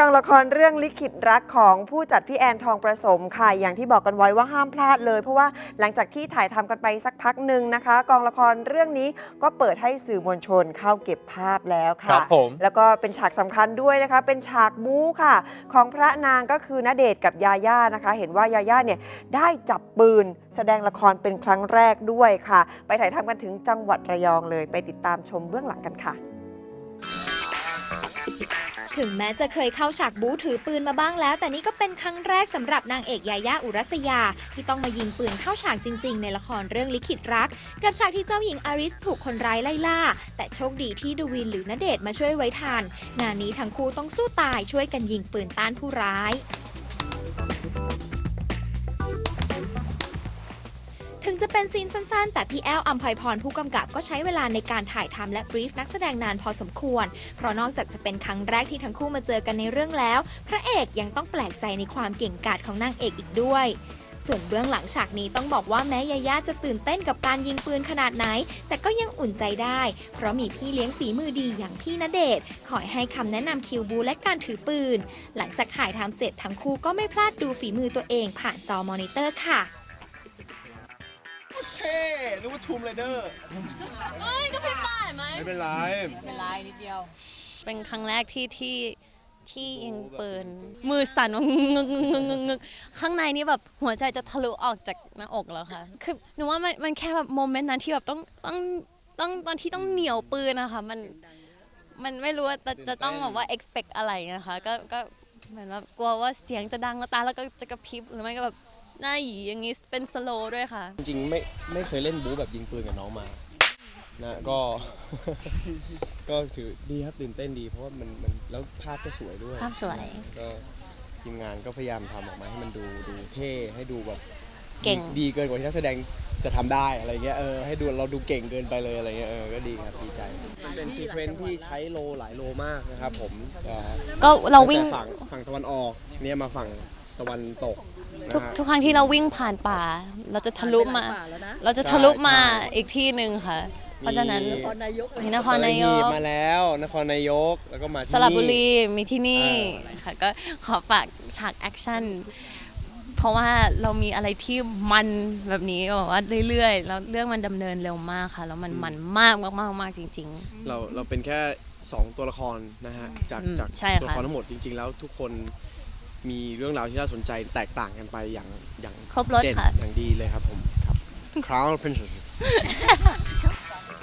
กองละครเรื่องลิขิตรักของผู้จัดพี่แอนทองประสมค่ะ อย่างที่บอกกันไว้ว่าห้ามพลาดเลย เพราะว่าหลังจากที่ถ่ายทำกันไปสักพักหนึ่งนะคะ กองละครเรื่องนี้ก็เปิดให้สื่อมวลชนเข้าเก็บภาพแล้วครัค่ะบผมแล้วก็เป็นฉากสำคัญด้วยนะคะ เป็นฉากบู๊ค่ะ ของพระนางก็คือณเดชน์กับยาย่านะคะ เห็นว่ายาย่าเนี่ยได้จับปืนแสดงละครเป็นครั้งแรกด้วยค่ะ ไปถ่ายทำกันถึงจังหวัดระยองเลย ไปติดตามชมเบื้องหลังกันค่ะ ถึงแม้จะเคยเข้าฉากบู๊ถือปืนมาบ้างแล้ว แต่นี่ก็เป็นครั้งแรกสำหรับนางเอกยายาอุรัสยา ที่ต้องมายิงปืนเข้าฉากจริง ๆ ในละครเรื่องลิขิตรัก กับฉากที่เจ้าหญิงอาริสถูกคนร้ายไล่ล่า แต่โชคดีที่ดูวินหรือณเดชน์มาช่วยไว้ทันงานนี้ทั้งคู่ต้องสู้ตายช่วยกันยิงปืนต้านผู้ร้าย จะเป็นซีนสั้นๆ แต่พี่แอลอัมภัยพรผู้กำกับก็ใช้เวลาในการถ่ายทำและบรีฟนักแสดงนานพอสมควร เพราะนอกจากจะเป็นครั้งแรกที่ทั้งคู่มาเจอกันในเรื่องแล้ว พระเอกยังต้องแปลกใจในความเก่งกาจของนางเอกอีกด้วยส่วนเบื้องหลังฉากนี้ต้องบอกว่าแม้ยาย่าจะตื่นเต้นกับการยิงปืนขนาดไหน แต่ก็ยังอุ่นใจได้ เพราะมีพี่เลี้ยงฝีมือดีอย่างพี่ณเดชคอยให้คำแนะนำคิวบูและการถือปืน หลังจากถ่ายทำเสร็จทั้งคู่ก็ไม่พลาดดูฝีมือตัวเองผ่านจอมอนิเตอร์ค่ะ นึกว่าทูมไรเดอร์ก็พี่ป้าเห็นไหมไม่เป็นไรเป็นลายนิดเดียว เป็นครั้งแรกที่ที่ที่ยิงปืน มือสั่นว่างึกงึกงึกงึกงึกข้างในนี่แบบหัวใจจะทะลุออกจากหน้าอกแล้วค่ะ คือหนูว่ามันมันแค่แบบโมเมนต์นั้นที่แบบต้องต้องต้องตอนที่ต้องเหนียวปืนนะคะมันมันไม่รู้ว่าจะจะต้องแบบว่า expect อะไรนะคะ ก็ก็เหมือนแบบกลัวว่าเสียงจะดังแล้วตาแล้วก็จะกระพริบหรือไม่ก็แบบ หน้าหยีอย่างงี้เป็นสโลว์ด้วยค่ะ จริงๆไม่ไม่เคยเล่นบู๊แบบยิงปืนกับน้องมานะก็ ก็ถือดีครับตื่นเต้นดี เพราะว่ามันมันแล้วภาพก็สวยด้วยภาพสวย ก็ทีมงานก็พยายามทำออกมาให้มันดูดูเท่ให้ดูแบบเก่ง ดีดีเกินกว่าที่นักแสดงจะทำได้อะไรเงี้ยเออให้ดูเราดูเก่งเกินไปเลยอะไรเงี้ยเออก็ดีครับดีใจมันเป็นซีเควนซ์ที่ใช้โลหลายโลมากนะครับผมเอ่อก็เราวิ่ง ตั้แต่ฝั่งฝั่งตะวันออกเนี่ยมาฝั่ง ตะวันตกนะทุกฮะ ทุกครั้งที่เราวิ่งผ่านป่า เราจะทะลุมาเราจะทะลุมาใช่ใช่อีกที่หนึ่งค่ะ เพราะฉะนั้นมีมีนครนายกมาแล้ว นครนายกแล้วก็มาที่สระบุนี่รีมีที่นี่อ่า ค่ะก็ขอฝากฉากแอคชั่นเพราะว่าเรามีอะไรที่มันแบบนี้แบบว่าเรื่อยๆแล้วเรื่องมันดำเนินเร็วมากค่ะแล้วมันมันมากมากมากมากจริง เราเราเป็นแค่ 2 ตัวละครนะฮะจากอืมจากใช่ค่ะ ตัวละครทั้งหมดจริง ๆ แล้วทุกคน มีเรื่องราวที่น่าสนใจแตกต่างกันไปอย่างอย่างครบรถเด่นค่ะ อย่างดีเลยครับผมครับ Crown Princess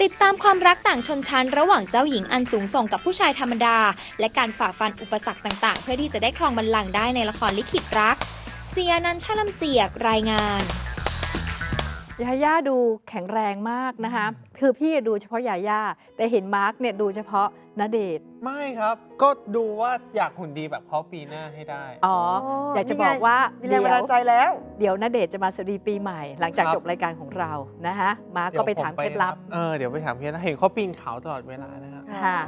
ติดตามความรักต่างชนชั้นระหว่างเจ้าหญิงอันสูงส่งกับผู้ชายธรรมดา และการฝ่าฟันอุปสรรคต่างๆ เพื่อที่จะได้ครองบัลลังก์ได้ในละครลิขิตรักเสียนันท์ชลัมเจียกรายงาน ยาย่าดูแข็งแรงมากนะคะ คือพี่ดูเฉพาะยาย่าแต่เห็นมาร์กเนี่ยดูเฉพาะณเดชน์ไม่ครับ ก็ดูว่าอยากหุ่นดีแบบเขาปีหน้าให้ได้ อ๋อ อยากจะบอกว่ามีแรงบันดาลใจแล้ว เดี๋ยวณเดชน์จะมาสวัสดีปีใหม่ หลังจากครับจบรายการของเรานะคะมาร์กก็ไปถามเคล็ดลับ เออเดี๋ยวไปถามเคล็ดลับเห็นเขาปีนเขาตลอดเวลานะครับ ค่ะ